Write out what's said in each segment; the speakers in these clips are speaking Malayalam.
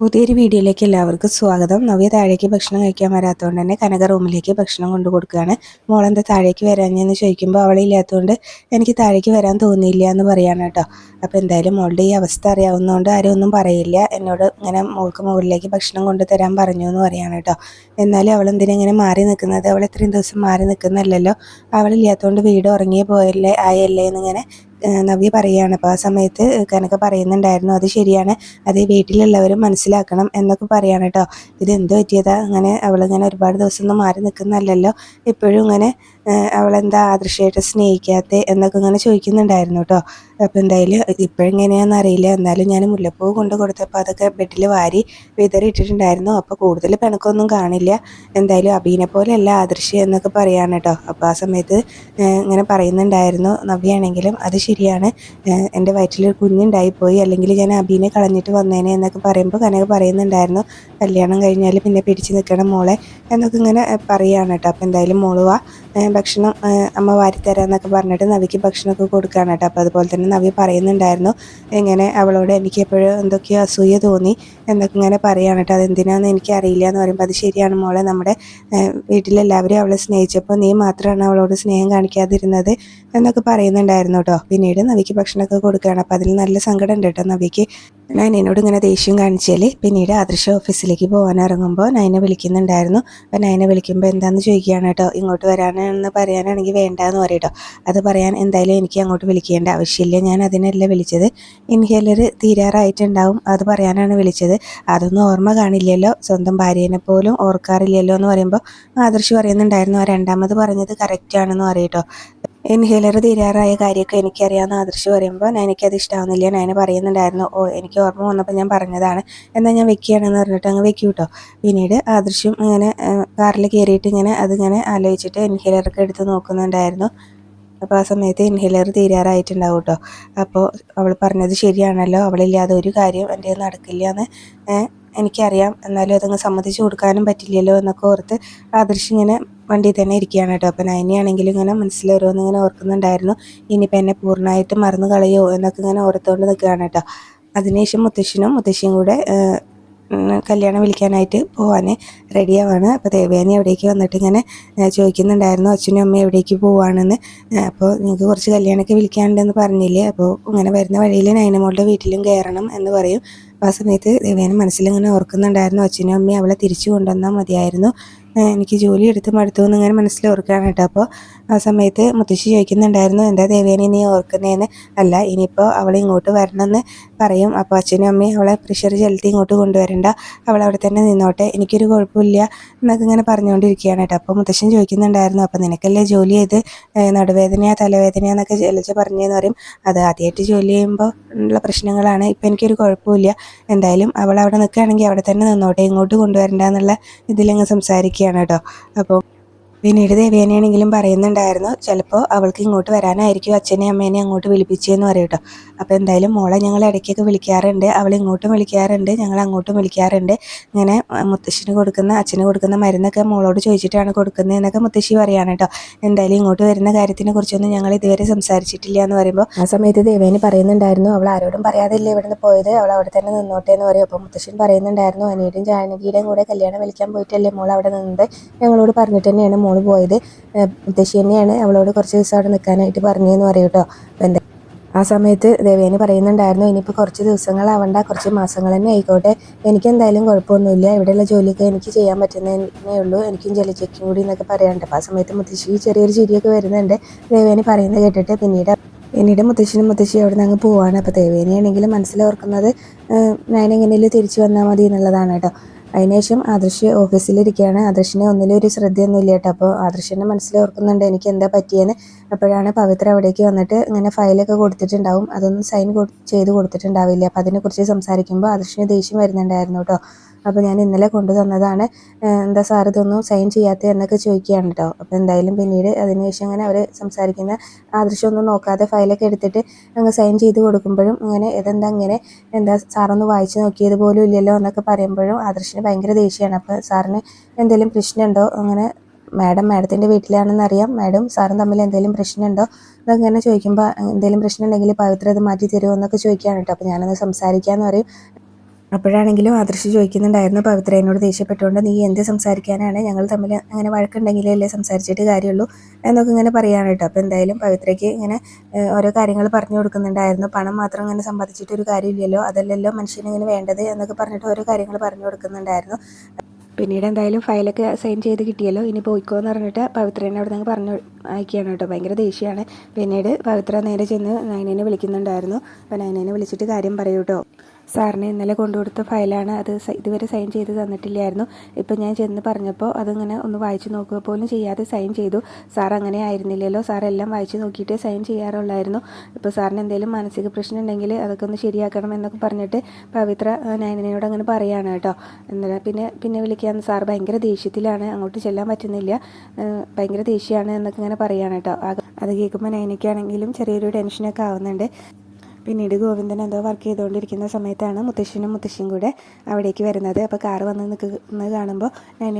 പുതിയൊരു വീഡിയോയിലേക്ക് എല്ലാവർക്കും സ്വാഗതം. നവ്യ താഴേക്ക് ഭക്ഷണം കഴിക്കാൻ വരാത്തതുകൊണ്ട് തന്നെ കനക റൂമിലേക്ക് ഭക്ഷണം കൊണ്ടു കൊടുക്കുകയാണ് മോളെന്താ താഴേക്ക് വരാഞ്ഞെന്ന് ചോദിക്കുമ്പോൾ അവളില്ലാത്തതുകൊണ്ട് എനിക്ക് താഴേക്ക് വരാൻ തോന്നിയില്ല എന്ന് പറയാണ് കേട്ടോ. അപ്പോൾ എന്തായാലും മോളുടെ ഈ അവസ്ഥ അറിയാവുന്നതുകൊണ്ട് ആരും ഒന്നും പറയില്ല. എന്നോട് ഇങ്ങനെ മോൾക്ക് മുകളിലേക്ക് ഭക്ഷണം കൊണ്ടു തരാൻ പറഞ്ഞു എന്ന് പറയാണ് കേട്ടോ. എന്നാലും അവൾ എന്തിനാ ഇങ്ങനെ മാറി നിൽക്കുന്നത്? അവൾ ഇത്രയും ദിവസം മാറി നിൽക്കുന്നല്ലല്ലോ അവളില്ലാത്തതുകൊണ്ട് വീട് ഉറങ്ങിയേ പോയല്ലേ ആയല്ലേ എന്നിങ്ങനെ നവ്യ പറയുകയാണ് അപ്പോൾ ആ സമയത്ത് കനക പറയുന്നുണ്ടായിരുന്നു അത് ശരിയാണ്. അത് വീട്ടിലുള്ളവരും മനസ്സിലാക്കണം എന്നൊക്കെ പറയാണ് കേട്ടോ ഇത് എന്ത് പറ്റിയതാ? അങ്ങനെ അവളിങ്ങനെ ഒരുപാട് ദിവസമൊന്നും മാറി നിൽക്കുന്നല്ലല്ലോ ഇപ്പോഴും ഇങ്ങനെ അവളെന്താ ആദർശയായിട്ട് സ്നേഹിക്കാത്ത എന്നൊക്കെ ഇങ്ങനെ ചോദിക്കുന്നുണ്ടായിരുന്നു കേട്ടോ അപ്പോൾ എന്തായാലും ഇപ്പോഴെങ്ങനെയാണെന്ന് അറിയില്ല. എന്നാലും ഞാൻ മുല്ലപ്പൂ കൊണ്ട് കൊടുത്തപ്പോൾ അതൊക്കെ ബെഡിൽ വാരി വിതറിയിട്ടിട്ടുണ്ടായിരുന്നു അപ്പോൾ കൂടുതൽ പിണക്കൊന്നും കാണില്ല. എന്തായാലും അബീനെ പോലെയല്ല ആദർശ് എന്നൊക്കെ പറയാണ് കേട്ടോ അപ്പോൾ ആ സമയത്ത് ഇങ്ങനെ പറയുന്നുണ്ടായിരുന്നു. നവ്യാണെങ്കിലും അത് ശരിയാണ്. എന്റെ വയറ്റിലൊരു കുഞ്ഞുണ്ടായിപ്പോയി അല്ലെങ്കിൽ ഞാൻ അബീനെ കളഞ്ഞിട്ട് വന്നേനെ എന്നൊക്കെ പറയുമ്പോൾ കനക പറയുന്നുണ്ടായിരുന്നു. കല്യാണം കഴിഞ്ഞാൽ പിന്നെ പിടിച്ച് നിൽക്കണം മോളെ എന്നൊക്കെ ഇങ്ങനെ പറയുകയാണ് കേട്ടോ അപ്പോൾ എന്തായാലും മോൾ വാ. ഏഹ് ഭക്ഷണം അമ്മ വാരിത്തരാന്നൊക്കെ പറഞ്ഞിട്ട് നവിക്ക് ഭക്ഷണമൊക്കെ കൊടുക്കുകയാണ് കേട്ടോ. അപ്പോൾ അതുപോലെ തന്നെ നവി പറയുന്നുണ്ടായിരുന്നു എങ്ങനെ അവളോട് എനിക്ക് എപ്പോഴും എന്തൊക്കെയോ അസൂയ തോന്നി എന്നൊക്കെ ഇങ്ങനെ പറയുകയാണ് കേട്ടോ. അതെന്തിനാന്ന് എനിക്ക് അറിയില്ല എന്ന് പറയുമ്പോൾ അത് ശരിയാണ് മോളെ നമ്മുടെ വീട്ടിലെല്ലാവരും അവളെ സ്നേഹിച്ചപ്പോൾ നീ മാത്രമാണ് അവളോട് സ്നേഹം കാണിക്കാതിരുന്നത്. എന്നൊക്കെ പറയുന്നുണ്ടായിരുന്നു കേട്ടോ. പിന്നീട് നവിക്ക് ഭക്ഷണമൊക്കെ കൊടുക്കുകയാണ്. അപ്പോൾ അതിൽ നല്ല സങ്കടം ഉണ്ട് കേട്ടോ നവിക്ക്. എന്നോട് ഇങ്ങനെ ദേഷ്യം കാണിച്ചാൽ പിന്നീട് ആദർശ ഓഫീസിലേക്ക് പോകാൻ ഇറങ്ങുമ്പോൾ നയനെ വിളിക്കുന്നുണ്ടായിരുന്നു. അപ്പോൾ നയനെ വിളിക്കുമ്പോൾ എന്താണെന്ന് ചോദിക്കുകയാണ് കേട്ടോ. ഇങ്ങോട്ട് വരാനാണെന്ന് പറയാനാണെങ്കിൽ വേണ്ടാന്ന് പറയും കേട്ടോ. അത് പറയാൻ എന്തായാലും എനിക്ക് അങ്ങോട്ട് വിളിക്കേണ്ട ആവശ്യമില്ല. ഞാൻ അതിനല്ല വിളിച്ചത്. ഇൻഹേലർ തീരാറായിട്ടുണ്ടാവും. അത് പറയാനാണ് വിളിച്ചത്. അതൊന്നും ഓർമ്മ കാണില്ലല്ലോ. സ്വന്തം ഭാര്യേനെ പോലും ഓർക്കാറില്ലല്ലോ എന്ന് പറയുമ്പോൾ ആദർശ് പറയുന്നുണ്ടായിരുന്നു ആ രണ്ടാമത് പറഞ്ഞത് കറക്റ്റ് ആണെന്ന് പറയും കേട്ടോ. ഇൻഹേലർ തീരാറായ കാര്യമൊക്കെ എനിക്കറിയാമെന്ന് ആദർശ് പറയുമ്പോൾ എനിക്കത് ഇഷ്ടമാവുന്നില്ല ഞാൻ പറയുന്നുണ്ടായിരുന്നു. ഓ എനിക്ക് ഓർമ്മ വന്നപ്പോൾ ഞാൻ പറഞ്ഞതാണ്. എന്നാൽ ഞാൻ വെക്കുകയാണെന്ന് പറഞ്ഞിട്ട് അങ്ങ് വെക്കൂ കേട്ടോ പിന്നീട് ആദർശും ഇങ്ങനെ കാറിൽ കയറിയിട്ട് ഇങ്ങനെ അതിങ്ങനെ ആലോചിച്ചിട്ട് ഇൻഹേലറൊക്കെ എടുത്ത് നോക്കുന്നുണ്ടായിരുന്നു. അപ്പോൾ ആ സമയത്ത് ഇൻഹേലർ തീരാറായിട്ടുണ്ടാവും കേട്ടോ അപ്പോൾ അവൾ പറഞ്ഞത് ശരിയാണല്ലോ. അവളില്ലാതെ ഒരു കാര്യം എന്റെ നടക്കില്ല എന്ന് എനിക്കറിയാം. എന്നാലും അതങ്ങ് സമ്മതിച്ചു കൊടുക്കാനും പറ്റില്ലല്ലോ എന്നൊക്കെ ഓർത്ത് ആദർശ് ഇങ്ങനെ വണ്ടിയിൽ തന്നെ ഇരിക്കുകയാണ് കേട്ടോ. അപ്പം നയനിയാണെങ്കിലും ഇങ്ങനെ മനസ്സിൽ ഓരോന്ന് ഇങ്ങനെ ഓർക്കുന്നുണ്ടായിരുന്നു. ഇനിയിപ്പോൾ എന്നെ പൂർണമായിട്ട് മറന്നു കളയോ എന്നൊക്കെ ഇങ്ങനെ ഓർത്തുകൊണ്ട് നിൽക്കുകയാണ് കേട്ടോ. അതിനുശേഷം മുത്തശ്ശനും മുത്തശ്ശിയും കൂടെ കല്യാണം വിളിക്കാനായിട്ട് പോവാൻ റെഡിയാവാണ് അപ്പോൾ ദേവേനി എവിടേക്ക് വന്നിട്ട് ഇങ്ങനെ ചോദിക്കുന്നുണ്ടായിരുന്നു അച്ഛനും അമ്മയും എവിടേക്ക് പോവാണെന്ന്? അപ്പോൾ നിങ്ങൾക്ക് കുറച്ച് കല്യാണമൊക്കെ വിളിക്കാനുണ്ടെന്ന് പറഞ്ഞില്ലേ? അപ്പോൾ ഇങ്ങനെ വരുന്ന വഴിയിൽ നൈനമോളുടെ വീട്ടിലും കയറണം എന്ന് പറയും. അപ്പോൾ ആ സമയത്ത് ദേവേനെ മനസ്സിലിങ്ങനെ ഓർക്കുന്നുണ്ടായിരുന്നു അച്ഛനും അമ്മയും അവളെ തിരിച്ചു കൊണ്ടുവന്നാൽ മതിയായിരുന്നു. എനിക്ക് ജോലി എടുത്ത് മടുത്തു എന്ന് ഇങ്ങനെ മനസ്സിൽ ഓർക്കുകയാണ് കേട്ടോ. അപ്പോൾ ആ സമയത്ത് മുത്തശ്ശി ചോദിക്കുന്നുണ്ടായിരുന്നു എന്താ ദേവേനെ നീ ഓർക്കുന്നതെന്ന് അല്ല ഇനിയിപ്പോൾ അവൾ ഇങ്ങോട്ട് വരണമെന്ന് പറയും. അപ്പോൾ അച്ഛനും അമ്മയും അവളെ പ്രഷർ ചെലുത്തി ഇങ്ങോട്ട് കൊണ്ടുവരണ്ട. അവൾ അവിടെ തന്നെ നിന്നോട്ടെ. എനിക്കൊരു കുഴപ്പമില്ല എന്നൊക്കെ ഇങ്ങനെ പറഞ്ഞുകൊണ്ടിരിക്കുകയാണ് കേട്ടോ. അപ്പോൾ മുത്തശ്ശൻ ചോദിക്കുന്നുണ്ടായിരുന്നു അപ്പോൾ നിനക്കല്ലേ ജോലി ചെയ്ത് നടുവേദനയാ തലവേദനയാ എന്നൊക്കെ ജലജ പറഞ്ഞതെന്ന് പറയും. അത് ആദ്യമായിട്ട് ജോലി ചെയ്യുമ്പോൾ ഉള്ള പ്രശ്നങ്ങളാണ്. ഇപ്പം എനിക്കൊരു കുഴപ്പമില്ല. എന്തായാലും അവൾ അവിടെ നിൽക്കുകയാണെങ്കിൽ അവിടെ തന്നെ നിന്നോട്ടെ. ഇങ്ങോട്ട് കൊണ്ടുവരണ്ട എന്നുള്ള ഇതിലങ്ങ് സംസാരിക്കുകയാണ് കേട്ടോ. അപ്പോൾ പിന്നീട് ദേവേനയാണെങ്കിലും പറയുന്നുണ്ടായിരുന്നു. ചിലപ്പോൾ അവൾക്ക് ഇങ്ങോട്ട് വരാനായിരിക്കും അച്ഛനെയും അമ്മേനെയും അങ്ങോട്ട് വിളിപ്പിച്ചതെന്ന് പറയും കേട്ടോ അപ്പോൾ എന്തായാലും മോളെ ഞങ്ങൾ ഇടയ്ക്കൊക്കെ വിളിക്കാറുണ്ട്. അവൾ ഇങ്ങോട്ടും വിളിക്കാറുണ്ട് ഞങ്ങൾ അങ്ങോട്ടും വിളിക്കാറുണ്ട്. ഇങ്ങനെ മുത്തശ്ശിന് കൊടുക്കുന്ന അച്ഛന് കൊടുക്കുന്ന മരുന്നൊക്കെ മോളോട് ചോദിച്ചിട്ടാണ് കൊടുക്കുന്നത് എന്നൊക്കെ മുത്തശ്ശി പറയാണ് കേട്ടോ എന്തായാലും ഇങ്ങോട്ട് വരുന്ന കാര്യത്തിനെ കുറിച്ചൊന്നും ഞങ്ങൾ ഇതുവരെ സംസാരിച്ചിട്ടില്ല എന്ന് പറയുമ്പോൾ ആ സമയത്ത് ദേവേനി പറയുന്നുണ്ടായിരുന്നു അവൾ ആരോടും പറയാതില്ല ഇവിടുന്ന് പോയത്? അവൾ അവിടെ തന്നെ നിന്നോട്ടെ എന്ന് പറയും. അപ്പോൾ മുത്തശ്ശൻ പറയുന്നുണ്ടായിരുന്നു അനിയുടെയും ജാനകിയുടെയും കൂടെ കല്യാണം വിളിക്കാൻ പോയിട്ടല്ലേ മോൾ അവിടെ നിന്നത്? ഞങ്ങളോട് പറഞ്ഞിട്ട് തന്നെയാണ് മോൾ പോയത്. മുത്തശ്ശി തന്നെയാണ് അവളോട് കുറച്ച് ദിവസം അവിടെ നിൽക്കാനായിട്ട് പറഞ്ഞതെന്ന് പറയും കേട്ടോ. എന്താ ആ സമയത്ത് ദേവേനി പറയുന്നുണ്ടായിരുന്നു ഇനിയിപ്പോൾ കുറച്ച് ദിവസങ്ങളാവണ്ട കുറച്ച് മാസങ്ങൾ തന്നെ ആയിക്കോട്ടെ. എനിക്ക് എന്തായാലും കുഴപ്പമൊന്നുമില്ല. ഇവിടെയുള്ള ജോലിയൊക്കെ എനിക്ക് ചെയ്യാൻ പറ്റുന്നതേ ഉള്ളൂ. എനിക്കും ജലജയ്ക്കും കൂടി എന്നൊക്കെ പറയാനുണ്ട് അപ്പോൾ ആ സമയത്ത് മുത്തശ്ശി ചെറിയൊരു ചിരിയൊക്കെ വരുന്നുണ്ട്. ദേവേനി പറയുന്നത് കേട്ടിട്ട് പിന്നീട് പിന്നീട് മുത്തശ്ശനും മുത്തശ്ശിയും അവിടെ നിന്ന് അങ്ങ് പോവാണ്. അപ്പോൾ ദേവേനിയാണെങ്കിലും മനസ്സിലോർക്കുന്നത് ഞാൻ എങ്ങനെയും തിരിച്ചു വന്നാൽ മതി എന്നുള്ളതാണ് കേട്ടോ. അതിനുശേഷം ആദർശ് ഓഫീസിലിരിക്കുകയാണ്. ആദർശിനെ ഒന്നിലും ഒരു ശ്രദ്ധയൊന്നുമില്ല കേട്ടോ. അപ്പോൾ ആദർശിന്റെ മനസ്സിൽ ഓർക്കുന്നുണ്ട് എനിക്ക് എന്താ പറ്റിയെന്ന്? അപ്പോഴാണ് പവിത്ര അവിടേക്ക് വന്നിട്ട് ഇങ്ങനെ ഫയലൊക്കെ കൊടുത്തിട്ടുണ്ടാവും. അതൊന്നും സൈൻ ചെയ്ത് കൊടുത്തിട്ടുണ്ടാവില്ല. അപ്പോൾ അതിനെക്കുറിച്ച് സംസാരിക്കുമ്പോൾ ആദർശിന് ദേഷ്യം വരുന്നുണ്ടായിരുന്നു കേട്ടോ. അപ്പോൾ ഞാൻ ഇന്നലെ കൊണ്ടു തന്നതാണ് എന്താ സാർ ഇതൊന്നും സൈൻ ചെയ്യാത്ത എന്നൊക്കെ ചോദിക്കുകയാണ് കേട്ടോ അപ്പോൾ എന്തായാലും പിന്നീട് അതിനുശേഷം അങ്ങനെ അവർ സംസാരിക്കുന്ന ആദൃശ്യമൊന്നും നോക്കാതെ ഫയലൊക്കെ എടുത്തിട്ട് അങ്ങ് സൈൻ ചെയ്ത് കൊടുക്കുമ്പോഴും അങ്ങനെ ഇതെന്താ അങ്ങനെ എന്താ സാറൊന്ന് വായിച്ച് നോക്കിയത് പോലും ഇല്ലല്ലോ എന്നൊക്കെ പറയുമ്പോഴും ആദർശിന് ഭയങ്കര ദേഷ്യമാണ് അപ്പോൾ സാറിന് എന്തെങ്കിലും പ്രശ്നമുണ്ടോ? അങ്ങനെ മാഡം മാഡത്തിന്റെ വീട്ടിലാണെന്ന് അറിയാം മാഡം സാറും തമ്മിൽ എന്തെങ്കിലും പ്രശ്നമുണ്ടോ? എന്നങ്ങനെ ചോദിക്കുമ്പോൾ എന്തെങ്കിലും പ്രശ്നമുണ്ടെങ്കിൽ പവിത്ര അത് മാറ്റി തരുമോ എന്നൊക്കെ ചോദിക്കുകയാണ് കേട്ടോ അപ്പോൾ ഞാനൊന്ന് സംസാരിക്കാമെന്ന് പറയും. അപ്പോഴാണെങ്കിലും ആദർശ് ചോദിക്കുന്നുണ്ടായിരുന്നു പവിത്രേനോട് ദേഷ്യപ്പെട്ടുകൊണ്ട് നീ എന്ത് സംസാരിക്കാനാണ്? ഞങ്ങൾ തമ്മിൽ അങ്ങനെ വഴക്കുണ്ടെങ്കിലേ അല്ലേ സംസാരിച്ചിട്ട് കാര്യമുള്ളൂ? എന്നൊക്കെ ഇങ്ങനെ പറയാണ് കേട്ടോ. അപ്പോൾ എന്തായാലും പവിത്രയ്ക്ക് ഇങ്ങനെ ഓരോ കാര്യങ്ങൾ പറഞ്ഞു കൊടുക്കുന്നുണ്ടായിരുന്നു. പണം മാത്രം ഇങ്ങനെ സമ്പാദിച്ചിട്ട് ഒരു കാര്യമില്ലല്ലോ അതല്ലല്ലോ മനുഷ്യന് ഇങ്ങനെ വേണ്ടത് എന്നൊക്കെ പറഞ്ഞിട്ട് ഓരോ കാര്യങ്ങൾ പറഞ്ഞു കൊടുക്കുന്നുണ്ടായിരുന്നു. പിന്നീട് എന്തായാലും ഫയലൊക്കെ സൈൻ ചെയ്ത് കിട്ടിയല്ലോ. ഇനി പോയിക്കോ എന്ന് പറഞ്ഞിട്ട് പവിത്രേനെ അവിടെ നിന്ന് പറഞ്ഞു അയക്കുകയാണ് കേട്ടോ. ഭയങ്കര ദേഷ്യമാണ്. പിന്നീട് പവിത്ര നേരെ ചെന്ന് നയനേനെ വിളിക്കുന്നുണ്ടായിരുന്നു. അപ്പോൾ നയനേനെ വിളിച്ചിട്ട് കാര്യം പറയൂ കേട്ടോ. സാറിന് ഇന്നലെ കൊണ്ടുകൊടുത്ത ഫയലാണ് അത് ഇതുവരെ സൈൻ ചെയ്ത് തന്നിട്ടില്ലായിരുന്നു. ഇപ്പം ഞാൻ ചെന്ന് പറഞ്ഞപ്പോൾ അതിങ്ങനെ ഒന്ന് വായിച്ചു നോക്കുക പോലും ചെയ്യാതെ സൈൻ ചെയ്തു. സാർ അങ്ങനെ ആയിരുന്നില്ലല്ലോ. സാർ എല്ലാം വായിച്ചു നോക്കിയിട്ടേ സൈൻ ചെയ്യാറുള്ളായിരുന്നു. ഇപ്പോൾ സാറിന് എന്തെങ്കിലും മാനസിക പ്രശ്നം ഉണ്ടെങ്കിൽ അതൊക്കെ ഒന്ന് ശരിയാക്കണം എന്നൊക്കെ പറഞ്ഞിട്ട് പവിത്ര നയനനോട് അങ്ങനെ പറയാണ് കേട്ടോ. എന്നാൽ പിന്നെ പിന്നെ വിളിക്കാമെന്ന് സാർ ഭയങ്കര ദേഷ്യത്തിലാണ്. അങ്ങോട്ട് ചെല്ലാൻ പറ്റുന്നില്ല. ഭയങ്കര ദേഷ്യമാണ് എന്നൊക്കെ ഇങ്ങനെ പറയാണ് കേട്ടോ. അത് കേൾക്കുമ്പോൾ നയനയ്ക്കാണെങ്കിലും ചെറിയൊരു ടെൻഷനൊക്കെ ആവുന്നുണ്ട്. പിന്നീട് ഗോവിന്ദൻ എന്തോ വർക്ക് ചെയ്തുകൊണ്ടിരിക്കുന്ന സമയത്താണ് മുത്തശ്ശനും മുത്തശ്ശിയും കൂടെ അവിടേക്ക് വരുന്നത്. അപ്പോൾ കാറ് വന്ന് നിൽക്കുന്നത് കാണുമ്പോൾ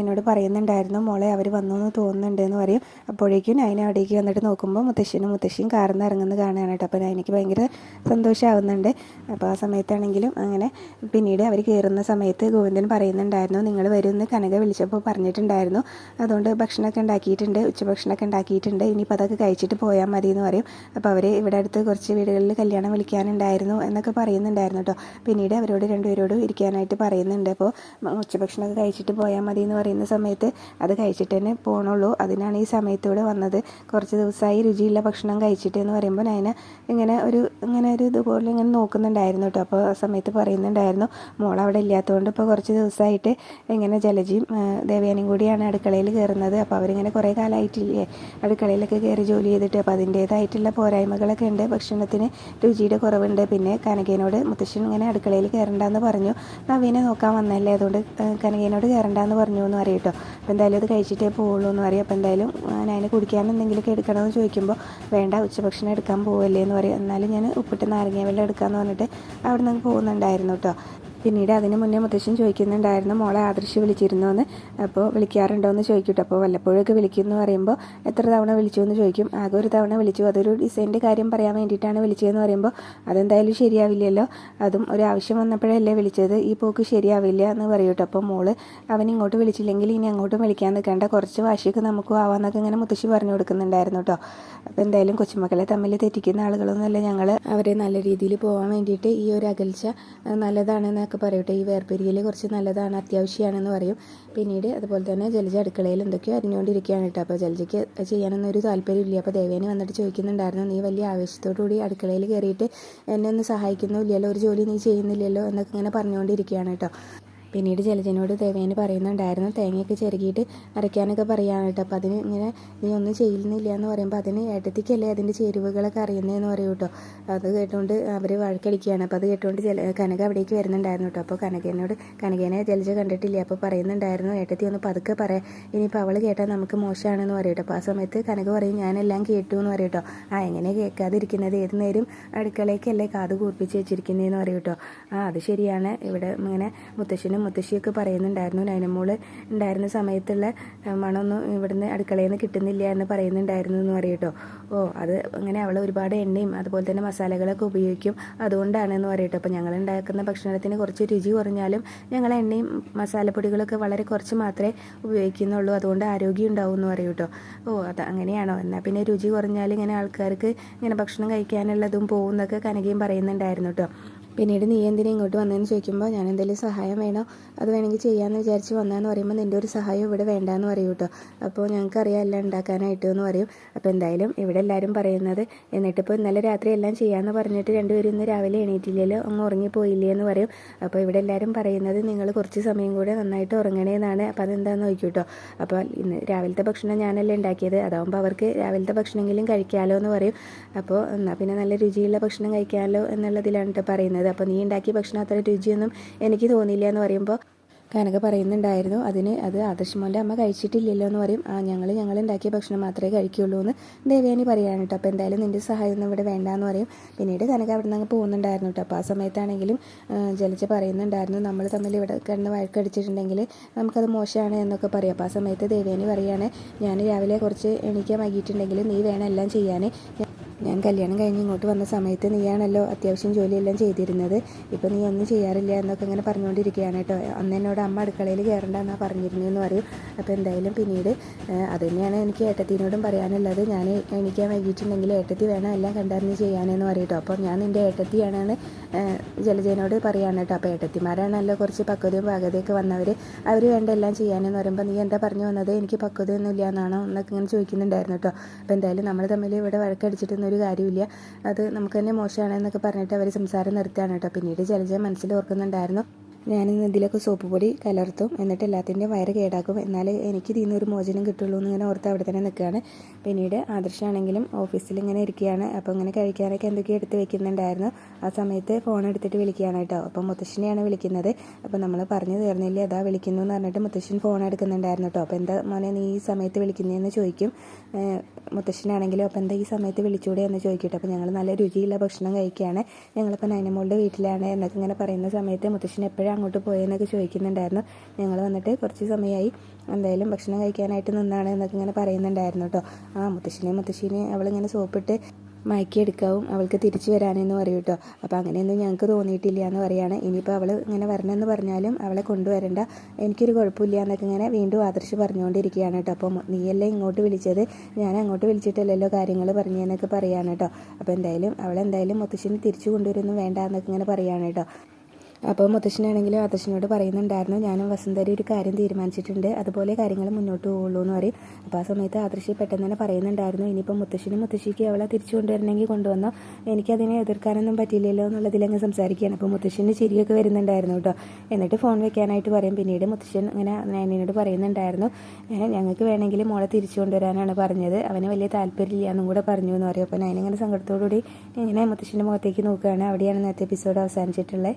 എന്നോട് പറയുന്നുണ്ടായിരുന്നു മോളെ അവർ വന്നു എന്ന് തോന്നുന്നുണ്ട് എന്ന് പറയും. അപ്പോഴേക്കും ഞാൻ അവിടേക്ക് വന്നിട്ട് നോക്കുമ്പോൾ മുത്തശ്ശനും മുത്തശ്ശിയും കാറിൽ നിന്ന് ഇറങ്ങുന്നത് കാണുകയാണ് കേട്ടോ. അപ്പോൾ നൈനയ്ക്ക് ഭയങ്കര സന്തോഷമാവുന്നുണ്ട് അപ്പോൾ ആ സമയത്താണെങ്കിലും അങ്ങനെ പിന്നീട് അവർ കയറുന്ന സമയത്ത് ഗോവിന്ദൻ പറയുന്നുണ്ടായിരുന്നു നിങ്ങൾ വരുമെന്ന് കനക വിളിച്ചപ്പോൾ പറഞ്ഞിട്ടുണ്ടായിരുന്നു. അതുകൊണ്ട് ഭക്ഷണമൊക്കെ ഉണ്ടാക്കിയിട്ടുണ്ട് ഉച്ചഭക്ഷണമൊക്കെ ഉണ്ടാക്കിയിട്ടുണ്ട്. ഇനിയിപ്പോൾ അതൊക്കെ കഴിച്ചിട്ട് പോയാൽ മതി എന്ന് പറയും. അപ്പോൾ അവർ ഇവിടെ അടുത്ത് കുറച്ച് വീടുകളിൽ കല്യാണം വിളിക്കും ഇരിക്കാനുണ്ടായിരുന്നു എന്നൊക്കെ പറയുന്നുണ്ടായിരുന്നു കേട്ടോ. പിന്നീട് അവരോട് രണ്ടുപേരോടും ഇരിക്കാനായിട്ട് പറയുന്നുണ്ട്. അപ്പോൾ ഉച്ചഭക്ഷണമൊക്കെ കഴിച്ചിട്ട് പോയാൽ മതി എന്ന് പറയുന്ന സമയത്ത് അത് കഴിച്ചിട്ട് തന്നെ പോകണുള്ളൂ അതിനാണ് ഈ സമയത്തൂടെ വന്നത്. കുറച്ച് ദിവസമായി രുചിയുള്ള ഭക്ഷണം കഴിച്ചിട്ട് എന്ന് പറയുമ്പോൾ നയന ഇങ്ങനെ ഒരു ഇങ്ങനെ ഒരു ഇതുപോലെ ഇങ്ങനെ നോക്കുന്നുണ്ടായിരുന്നു കേട്ടോ. അപ്പോൾ ആ സമയത്ത് പറയുന്നുണ്ടായിരുന്നു മോൾ അവിടെ ഇല്ലാത്തതുകൊണ്ട് ഇപ്പോൾ കുറച്ച് ദിവസമായിട്ട് ഇങ്ങനെ ജലജിയും ദേവയാനും കൂടിയാണ് അടുക്കളയിൽ കയറുന്നത്. അപ്പോൾ അവരിങ്ങനെ കുറേ കാലമായിട്ടില്ലേ അടുക്കളയിലൊക്കെ കയറി ജോലി ചെയ്തിട്ട്. അപ്പോൾ അതിന്റേതായിട്ടുള്ള പോരായ്മകളൊക്കെ ഉണ്ട്. ഭക്ഷണത്തിന് രുചിയുടെ കുറവുണ്ട്. പിന്നെ കനകേനോട് മുത്തശ്ശൻ ഇങ്ങനെ അടുക്കളയിൽ കയറണ്ടെന്ന് പറഞ്ഞു. നവീനെ നോക്കാൻ വന്നല്ലേ അതുകൊണ്ട് കനകേനോട് കയറണ്ടെന്ന് പറഞ്ഞു എന്ന് പറയും കേട്ടോ. അപ്പോൾ എന്തായാലും അത് കഴിച്ചിട്ടേ പോവുള്ളൂ എന്ന് പറയും. അപ്പോൾ എന്തായാലും ഞാൻ കുടിക്കാൻ എന്തെങ്കിലുമൊക്കെ എടുക്കണമെന്ന് ചോദിക്കുമ്പോൾ വേണ്ട ഉച്ചഭക്ഷണം എടുക്കാൻ പോവല്ലേ എന്ന് പറയും. എന്നാലും ഞാൻ ഉപ്പിട്ട് നാരങ്ങ വെള്ളം എടുക്കാമെന്ന് പറഞ്ഞിട്ട് അവിടെ നിന്ന് പോകുന്നുണ്ടായിരുന്നു കേട്ടോ. പിന്നീട് അതിന് മുന്നേ മുത്തശ്ശൻ ചോദിക്കുന്നുണ്ടായിരുന്നു മോളെ ആദർശ് വിളിച്ചിരുന്നു എന്ന് അപ്പോൾ വിളിക്കാറുണ്ടോ എന്ന് ചോദിക്കട്ടെ. അപ്പോൾ വല്ലപ്പോഴൊക്കെ വിളിക്കും എന്ന് പറയുമ്പോൾ എത്ര തവണ വിളിച്ചു? എന്ന് ചോദിക്കും. ആകെ ഒരു തവണ വിളിച്ചു. അതൊരു ഡിസൈന്റെ കാര്യം പറയാൻ വേണ്ടിയിട്ടാണ് വിളിച്ചതെന്ന് പറയുമ്പോൾ അതെന്തായാലും ശരിയാവില്ലല്ലോ. അതും ഒരു ആവശ്യം വന്നപ്പോഴല്ലേ വിളിച്ചത്. ഈ പോക്ക് ശരിയാവില്ല എന്ന് പറയൂട്ടോ. അപ്പോൾ മോൾ അവൻ ഇങ്ങോട്ട് വിളിച്ചില്ലെങ്കിൽ ഇനി അങ്ങോട്ടും വിളിക്കാൻ നിൽക്കേണ്ട. കുറച്ച് വാശിയൊക്കെ നമുക്കും ആവാന്നൊക്കെ ഇങ്ങനെ മുത്തശ്ശി പറഞ്ഞു കൊടുക്കുന്നുണ്ടായിരുന്നു കേട്ടോ അപ്പോൾ എന്തായാലും കൊച്ചുമക്കളെ തമ്മിൽ തെറ്റിക്കുന്ന ആളുകളൊന്നുമല്ല ഞങ്ങൾ അവരെ നല്ല രീതിയിൽ പോകാൻ വേണ്ടിയിട്ട് ഈ ഒരു അകൽച്ച നല്ലതാണെന്ന് എന്നൊക്കെ പറയട്ടെ ഈ വേർപിരിയൽ കുറച്ച് നല്ലതാണ് അത്യാവശ്യമാണെന്ന് പറയും. പിന്നീട് അതുപോലെ തന്നെ ജലജ അടുക്കളയിൽ എന്തൊക്കെയോ അറിഞ്ഞുകൊണ്ടിരിക്കുകയാണ് കേട്ടോ. അപ്പോൾ ജലജയ്ക്ക് ചെയ്യാനൊന്നും ഒരു താല്പര്യമില്ല. അപ്പോൾ ദേവേനെ വന്നിട്ട് ചോദിക്കുന്നുണ്ടായിരുന്നു നീ വലിയ ആവേശത്തോടു കൂടി അടുക്കളയിൽ കയറിയിട്ട് എന്നെ ഒന്ന് സഹായിക്കുന്നില്ലല്ലോ ഒരു ജോലി നീ ചെയ്യുന്നില്ലല്ലോ എന്നൊക്കെ ഇങ്ങനെ പറഞ്ഞുകൊണ്ടിരിക്കുകയാണ് കേട്ടോ. പിന്നീട് ജലജനോട് ദേവേന് പറയുന്നുണ്ടായിരുന്നു തേങ്ങയൊക്കെ ചെറുകിയിട്ട് അരയ്ക്കാനൊക്കെ പറയുകയാണ് കേട്ടോ. അപ്പോൾ അതിന് ഇങ്ങനെ നീ ഒന്നും ചെയ്യുന്നില്ല എന്ന് പറയുമ്പോൾ അതിന് ഏട്ടത്തിക്കല്ലേ അതിന്റെ ചേരുവകളൊക്കെ അറിയുന്നതെന്ന് പറയും കേട്ടോ. അത് കേട്ടുകൊണ്ട് അവർ വഴക്കടിക്കുകയാണ്. അപ്പോൾ അത് കേട്ടുകൊണ്ട് ജല കനക അവിടേക്ക് വരുന്നുണ്ടായിരുന്നു കേട്ടോ. അപ്പോൾ കനകേനോട് കനകേനെ ജലജ കണ്ടിട്ടില്ല. അപ്പോൾ പറയുന്നുണ്ടായിരുന്നു ഏട്ടത്തി ഒന്ന് പതുക്കെ പറയാം ഇനിയിപ്പോൾ അവൾ കേട്ടാൽ നമുക്ക് മോശമാണെന്ന് പറയും കേട്ടോ. അപ്പോൾ ആ സമയത്ത് കനക പറയും ഞാനെല്ലാം കേട്ടു എന്ന് പറയും കേട്ടോ. ആ എങ്ങനെ കേൾക്കാതിരിക്കുന്നത് ഏത് നേരം അടുക്കളയ്ക്കല്ലേ കാത് കൂർപ്പിച്ച് വെച്ചിരിക്കുന്നതെന്ന് പറയും കേട്ടോ. ആ അത് ശരിയാണ്. ഇവിടെ ഇങ്ങനെ മുത്തശ്ശനും മുത്തശ്ശിയൊക്കെ പറയുന്നുണ്ടായിരുന്നു. നൈനമോൾ ഉണ്ടായിരുന്ന സമയത്തുള്ള മണമൊന്നും ഇവിടുന്ന് അടുക്കളയിൽ നിന്ന് കിട്ടുന്നില്ല എന്ന് പറയുന്നുണ്ടായിരുന്നു എന്ന് പറയട്ടോ ഓ അത് അങ്ങനെ അവൾ ഒരുപാട് എണ്ണയും അതുപോലെ തന്നെ മസാലകളൊക്കെ ഉപയോഗിക്കും അതുകൊണ്ടാണ് എന്ന് പറയട്ടോ അപ്പോൾ ഞങ്ങൾ ഉണ്ടാക്കുന്ന ഭക്ഷണത്തിന് കുറച്ച് രുചി കുറഞ്ഞാലും ഞങ്ങൾ എണ്ണയും മസാലപ്പൊടികളൊക്കെ വളരെ കുറച്ച് മാത്രമേ ഉപയോഗിക്കുന്നുള്ളൂ. അതുകൊണ്ട് ആരോഗ്യം ഉണ്ടാവും എന്ന് പറയൂട്ടോ ഓ അത് അങ്ങനെയാണോ? എന്നാൽ പിന്നെ രുചി കുറഞ്ഞാൽ ഇങ്ങനെ ആൾക്കാർക്ക് ഇങ്ങനെ ഭക്ഷണം കഴിക്കാനുള്ളതും പോകുന്നൊക്കെ കനകയും പറയുന്നുണ്ടായിരുന്നു കേട്ടോ. പിന്നീട് നീ എന്തിനാ ഇങ്ങോട്ട് വന്നതെന്ന് ചോദിക്കുമ്പോൾ ഞാൻ എന്തെങ്കിലും സഹായം വേണോ? അത് വേണമെങ്കിൽ ചെയ്യാമെന്ന് വിചാരിച്ച് വന്നതെന്ന് പറയുമ്പോൾ നിന്റെ ഒരു സഹായം ഇവിടെ വേണ്ടാന്ന് പറയും കേട്ടോ. അപ്പോൾ ഞങ്ങൾക്കറിയാം എല്ലാം ഉണ്ടാക്കാനായിട്ട് എന്ന് പറയും. അപ്പോൾ എന്തായാലും ഇവിടെ എല്ലാവരും പറയുന്നത് എന്നിട്ടിപ്പോൾ ഇന്നലെ രാത്രി എല്ലാം ചെയ്യാമെന്ന് പറഞ്ഞിട്ട് രണ്ടുപേരും ഇന്ന് രാവിലെ എണീറ്റില്ലല്ലോ അങ്ങ് ഉറങ്ങിപ്പോയില്ലേ എന്ന് പറയും. അപ്പോൾ ഇവിടെ എല്ലാവരും പറയുന്നത് നിങ്ങൾ കുറച്ച് സമയം കൂടെ നന്നായിട്ട് ഉറങ്ങണേന്നാണ് അപ്പോൾ അതെന്താണെന്ന് നോക്കി കേട്ടോ. അപ്പോൾ ഇന്ന് രാവിലത്തെ ഭക്ഷണം ഞാനല്ലേ ഉണ്ടാക്കിയത്. അതാകുമ്പോൾ അവർക്ക് രാവിലത്തെ ഭക്ഷണമെങ്കിലും കഴിക്കാമല്ലോ എന്ന് പറയും. അപ്പോൾ എന്നാൽ പിന്നെ നല്ല രുചിയുള്ള ഭക്ഷണം കഴിക്കാമല്ലോ എന്നുള്ളതിലാണ് കേട്ടോ പറയുന്നത്. അപ്പോൾ നീ ഉണ്ടാക്കിയ ഭക്ഷണം അത്ര രുചിയൊന്നും എനിക്ക് തോന്നിയില്ല എന്ന് പറയുമ്പോൾ കനക പറയുന്നുണ്ടായിരുന്നു. അതിന് അത് ആദർശമോന്റെ അമ്മ കഴിച്ചിട്ടില്ലല്ലോ എന്ന് പറയും. ആ ഞങ്ങൾ ഞങ്ങൾ ഉണ്ടാക്കിയ ഭക്ഷണം മാത്രമേ കഴിക്കുകയുള്ളൂ എന്ന് ദേവേനി പറയാണ് കേട്ടോ. അപ്പോൾ എന്തായാലും നിന്റെ സഹായം ഒന്നും ഇവിടെ വേണ്ടാന്ന് പറയും. പിന്നീട് കനക അവിടെ നിന്ന് പോകുന്നുണ്ടായിരുന്നു കേട്ടോ. അപ്പോൾ ആ സമയത്താണെങ്കിലും ജലിച്ച് പറയുന്നുണ്ടായിരുന്നു നമ്മൾ തമ്മിൽ ഇവിടെ കിടന്ന് വഴക്കടിച്ചിട്ടുണ്ടെങ്കിൽ നമുക്കത് മോശമാണ് എന്നൊക്കെ പറയും. അപ്പോൾ ആ സമയത്ത് ദേവേനി പറയുകയാണ് ഞാൻ രാവിലെ കുറച്ച് എണീക്കാൻ വൈകിട്ടുണ്ടെങ്കിൽ നീ വേണം എല്ലാം ചെയ്യാൻ ഞാൻ കല്യാണം കഴിഞ്ഞ് ഇങ്ങോട്ട് വന്ന സമയത്ത് നീയാണല്ലോ അത്യാവശ്യം ജോലിയെല്ലാം ചെയ്തിരുന്നത്. ഇപ്പോൾ നീ ഒന്നും ചെയ്യാറില്ല എന്നൊക്കെ ഇങ്ങനെ പറഞ്ഞുകൊണ്ടിരിക്കുകയാണ് കേട്ടോ. അന്ന് എന്നോട് അമ്മ അടുക്കളയിൽ കയറണ്ടെന്നാ പറഞ്ഞിരുന്നു എന്ന് പറയും. അപ്പോൾ എന്തായാലും പിന്നീട് ഏഹ്, അത് തന്നെയാണ് എനിക്ക് ഏട്ടത്തിനോടും പറയാനുള്ളത്. ഞാൻ എണീക്കാൻ വൈകിട്ടുണ്ടെങ്കിൽ ഏട്ടത്തി വേണം എല്ലാം കണ്ടറിഞ്ഞ് ചെയ്യാനെന്ന് പറയും കേട്ടോ. അപ്പോൾ ഞാൻ നിന്റെ ഏട്ടത്തിയാണെന്ന് ജലജയനോട് പറയാണ് കേട്ടോ. അപ്പോൾ ഏട്ടത്തിമാരാണല്ലോ കുറച്ച് പക്വതയും പാകതയൊക്കെ വന്നവർ അവർ വേണ്ട എല്ലാം ചെയ്യാനെന്ന് പറയുമ്പോൾ നീ എന്താ പറഞ്ഞു വന്നത്? എനിക്ക് പക്വതയൊന്നും ഇല്ല എന്നാണോ എന്നൊക്കെ ഇങ്ങനെ ചോദിക്കുന്നുണ്ടായിരുന്നു കേട്ടോ. അപ്പോൾ എന്തായാലും നമ്മൾ തമ്മിൽ ഇവിടെ വഴക്കടിച്ചിട്ടൊന്നും ഒരു കാര്യമില്ല. അത് നമുക്ക് തന്നെ മോശമാണ് എന്നൊക്കെ പറഞ്ഞിട്ട് അവർ സംസാരം നിർത്തുകയാണ് കേട്ടോ. പിന്നീട് ജലജ മനസ്സിൽ ഓർക്കുന്നുണ്ടായിരുന്നു. ഞാനിന്ന് ഇതിലൊക്കെ സോപ്പ് പൊടി കലർത്തും. എന്നിട്ട് എല്ലാത്തിന്റെയും വയറ് കേടാക്കും. എന്നാലേ എനിക്ക് ഇതിൽ ഒരു മോചനം കിട്ടുള്ളൂ എന്ന് ഇങ്ങനെ ഓർത്ത് അവിടെ തന്നെ നിൽക്കുകയാണ്. പിന്നീട് ആദർശാണെങ്കിലും ഓഫീസിൽ ഇങ്ങനെ ഇരിക്കുകയാണ്. അപ്പോൾ ഇങ്ങനെ കഴിക്കാനൊക്കെ എന്തൊക്കെയോ എടുത്ത് വെക്കുന്നുണ്ടായിരുന്നു. ആ സമയത്ത് ഫോൺ എടുത്തിട്ട് വിളിക്കുകയാണ് കേട്ടോ. അപ്പോൾ മുത്തശ്ശനെയാണ് വിളിക്കുന്നത്. അപ്പോൾ നമ്മൾ പറഞ്ഞു തീർന്നില്ല അതാ വിളിക്കുന്നു എന്ന് പറഞ്ഞിട്ട് മുത്തശ്ശൻ ഫോൺ എടുക്കുന്നുണ്ടായിരുന്നു കേട്ടോ. അപ്പോൾ എന്താ മോനെ നീ ഈ സമയത്ത് വിളിക്കുന്നതെന്ന് ചോദിക്കും. മുത്തശ്ശനാണെങ്കിലും അപ്പോൾ എന്താ ഈ സമയത്ത് വിളിച്ചൂടെ എന്ന് ചോദിക്കട്ടെ. അപ്പോൾ ഞങ്ങൾ നല്ല രുചിയുള്ള ഭക്ഷണം കഴിക്കുകയാണ്. ഞങ്ങളിപ്പോൾ നൈനമോളുടെ വീട്ടിലാണ് എന്നൊക്കെ ഇങ്ങനെ പറയുന്ന സമയത്ത് മുത്തശ്ശൻ എപ്പോഴും അങ്ങോട്ട് പോയെന്നൊക്കെ ചോദിക്കുന്നുണ്ടായിരുന്നു. ഞങ്ങൾ വന്നിട്ട് കുറച്ച് സമയമായി. എന്തായാലും ഭക്ഷണം കഴിക്കാനായിട്ട് നിന്നാണ് എന്നൊക്കെ ഇങ്ങനെ പറയുന്നുണ്ടായിരുന്നു കേട്ടോ. ആ മുത്തശ്ശിനെ മുത്തശ്ശിനെ അവളിങ്ങനെ സോപ്പിട്ട് മയക്കിയെടുക്കാവും. അവൾക്ക് തിരിച്ചു വരാനെന്ന് പറയും കേട്ടോ. അപ്പോൾ അങ്ങനെയൊന്നും ഞങ്ങൾക്ക് തോന്നിയിട്ടില്ല എന്ന് പറയാണ്. ഇനിയിപ്പോൾ അവൾ ഇങ്ങനെ വരണമെന്ന് പറഞ്ഞാലും അവളെ കൊണ്ടുവരണ്ട. എനിക്കൊരു കുഴപ്പമില്ല എന്നൊക്കെ ഇങ്ങനെ വീണ്ടും ആദർശ് പറഞ്ഞുകൊണ്ടിരിക്കുകയാണ് കേട്ടോ. അപ്പോൾ നീയല്ലേ ഇങ്ങോട്ട് വിളിച്ചത്? ഞാൻ അങ്ങോട്ട് വിളിച്ചിട്ടല്ലല്ലോ കാര്യങ്ങൾ പറഞ്ഞതെന്നൊക്കെ പറയാണ് കേട്ടോ. അപ്പോൾ എന്തായാലും അവളെന്തായാലും മുത്തശ്ശിനെ തിരിച്ചു കൊണ്ടുവരുന്നു വേണ്ട എന്നൊക്കെ ഇങ്ങനെ പറയാണ് കേട്ടോ. അപ്പോൾ മുത്തശ്ശനാണെങ്കിൽ അത്തശ്ശനോട് പറയുന്നുണ്ടായിരുന്നു ഞാനും വസുന്ധരി ഒരു കാര്യം തീരുമാനിച്ചിട്ടുണ്ട്. അതുപോലെ കാര്യങ്ങൾ മുന്നോട്ട് പോകുള്ളൂ എന്ന് പറയും. അപ്പോൾ ആ സമയത്ത് ആദർശി പെട്ടെന്ന് തന്നെ പറയുന്നുണ്ടായിരുന്നു ഇനിയിപ്പോൾ മുത്തശ്ശനും മുത്തശ്ശിക്ക് അവളെ തിരിച്ചു കൊണ്ടുവരണമെങ്കിൽ കൊണ്ടുവന്നോ? എനിക്കതിനെ എതിർക്കാനൊന്നും പറ്റില്ലല്ലോ എന്നുള്ളതിലങ്ങ് സംസാരിക്കുകയാണ്. അപ്പോൾ മുത്തശ്ശന് ചിരിയൊക്കെ വരുന്നുണ്ടായിരുന്നു കേട്ടോ. എന്നിട്ട് ഫോൺ വെക്കാനായിട്ട് പറയും. പിന്നീട് മുത്തശ്ശൻ ഇങ്ങനെ നയനിനോട് പറയുന്നുണ്ടായിരുന്നു "ഏ, ഞങ്ങൾക്ക് വേണമെങ്കിൽ മോളെ തിരിച്ചു കൊണ്ടുവരാനാണ് പറഞ്ഞത്. അവന് വലിയ താല്പര്യമില്ല എന്നും കൂടെ പറഞ്ഞു എന്ന് പറയും. അപ്പോൾ നയനിങ്ങനെ സങ്കടത്തോടുകൂടി ഇങ്ങനെ മുത്തശ്ശന്റെ മുഖത്തേക്ക് നോക്കുകയാണ്. അവിടെയാണ് ഇന്നത്തെ എപ്പിസോഡ് അവസാനിച്ചിട്ടുള്ളത്.